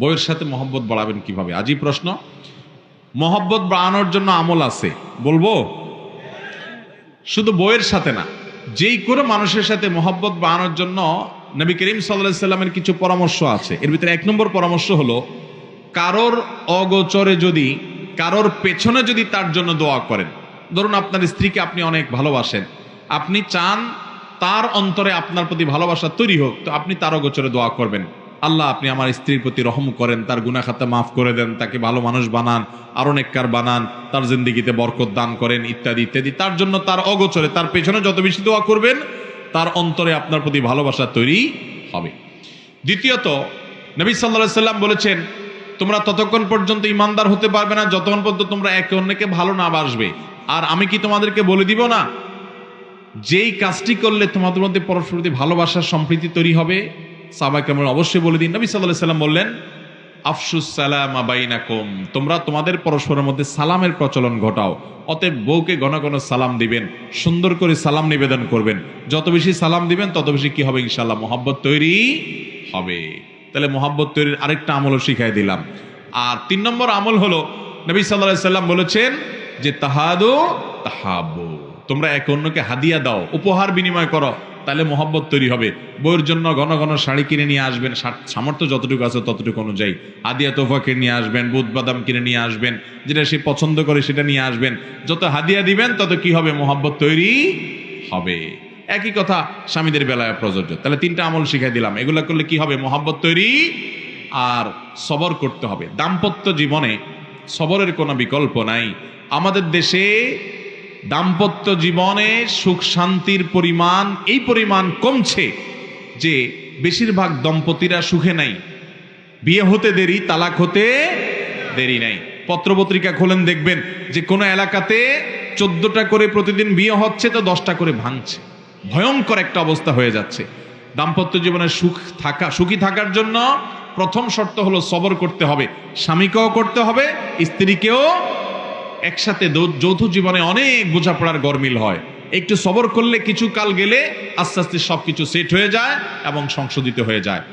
বইয়ের সাথে মহব্বত বাড়াবেন কীভাবে? আজই প্রশ্ন। মহব্বত বাড়ানোর জন্য আমল আছে। বলব? শুধু বইয়ের সাথে না, যেই করে মানুষের সাথে মহব্বত বাড়ানোর জন্য নবী করিম সাল্লাহ সাল্লামের কিছু পরামর্শ আছে। এর ভিতরে এক নম্বর পরামর্শ হলো, কারোর অগোচরে যদি, কারোর পেছনে যদি তার জন্য দোয়া করেন, ধরুন আপনার স্ত্রীকে আপনি অনেক ভালোবাসেন, আপনি চান তার অন্তরে আপনার প্রতি ভালোবাসা তৈরি হোক, তো আপনি তার অগোচরে দোয়া করবেন। আল্লাহ, আপনি আমার স্ত্রীর প্রতি রহম করেন, তার গুনাখাতা মাফ করে দেন, তাকে ভালো মানুষ বানান, আরও নেককার বানান, তার জিন্দিগিতে বরকত দান করেন, ইত্যাদি ইত্যাদি। তার জন্য তার অগোচরে, তার পেছনে যত বেশি দোয়া করবেন, তার অন্তরে আপনার প্রতি ভালোবাসা তৈরি হবে। দ্বিতীয়ত, নবী সাল্লাহ সাল্লাম বলেছেন, তোমরা ততক্ষণ পর্যন্ত ইমানদার হতে পারবে না, যতক্ষণ পর্যন্ত তোমরা একে অন্যকে ভালো না বাসবে। আর আমি কি তোমাদেরকে বলে দিব না? যেই কাজটি করলে তোমাদের মধ্যে পরস্পর ভালোবাসার সম্প্রীতি তৈরি হবে সাবাইকে আমরা অবশ্যই বলে দিন। নবী সাল্লাহ সাল্লাম বললেন আফসুস সালাম আবাইনাকুম তোমরা তোমাদের পরস্পরের মধ্যে সালামের প্রচলন ঘটাও। অতএব বউকে ঘন ঘন সালাম দিবেন, সুন্দর করে সালাম নিবেদন করবেন। যত বেশি সালাম দিবেন, তত বেশি কি হবে? ইনশাল্লাহ মোহাব্বত তৈরি হবে। তাহলে মোহাব্বত তৈরির আরেকটা আমলও শিখাই দিলাম। আর তিন নম্বর আমল হলো, নবী সাল্লাহ সাল্লাম বলেছেন যে, তাহাদু তাহাবু তোমরা এক অন্যকে হাদিয়া দাও, উপহার বিনিময় করো। তাহলে মোহাব্বত তৈরি হবে। বইয়ের জন্য ঘন ঘন শাড়ি কিনে নিয়ে আসবেন সামর্থ্য যতটুকু আছে ততটুকু অনুযায়ী। হাদিয়া তোফা কিনে নিয়ে আসবেন বুধ বাদাম কিনে নিয়ে আসবেন, যেটা সে পছন্দ করে সেটা নিয়ে আসবেন। যত হাদিয়া দিবেন, তত কি হবে? মোহাব্বত তৈরি হবে। একই কথা স্বামীদের বেলায় প্রযোজ্য। তাহলে তিনটা আমল শিখাই দিলাম। এগুলো করলে কি হবে? মোহাব্বত তৈরি আর সবর করতে হবে। দাম্পত্য জীবনে সবরের কোনো বিকল্প নাই। আমাদের দেশে দাম্পত্য জীবনে সুখ শান্তির পরিমাণ, এই পরিমাণ কমছে যে বেশিরভাগ দম্পতিরা সুখে নাই। বিয়ে হতে দেরি, তালাক হতে দেরি নাই। পত্রপত্রিকা খোলেন, দেখবেন যে কোনো এলাকাতে চোদ্দটা করে প্রতিদিন বিয়ে হচ্ছে তো দশটা করে ভাঙছে। ভয়ঙ্কর একটা অবস্থা হয়ে যাচ্ছে। দাম্পত্য জীবনে সুখ থাকা, সুখী থাকার জন্য প্রথম শর্ত হলো সবর করতে হবে। স্বামীকেও করতে হবে, স্ত্রীকেও একসাথে যৌথ জীবনে অনেক বোঝাপড়ার গরমিল হয়। একটু সবর করলে কিছু কাল গেলে আস্তে আস্তে সবকিছু সেট হয়ে যায় এবং সংশোধিত হয়ে যায়।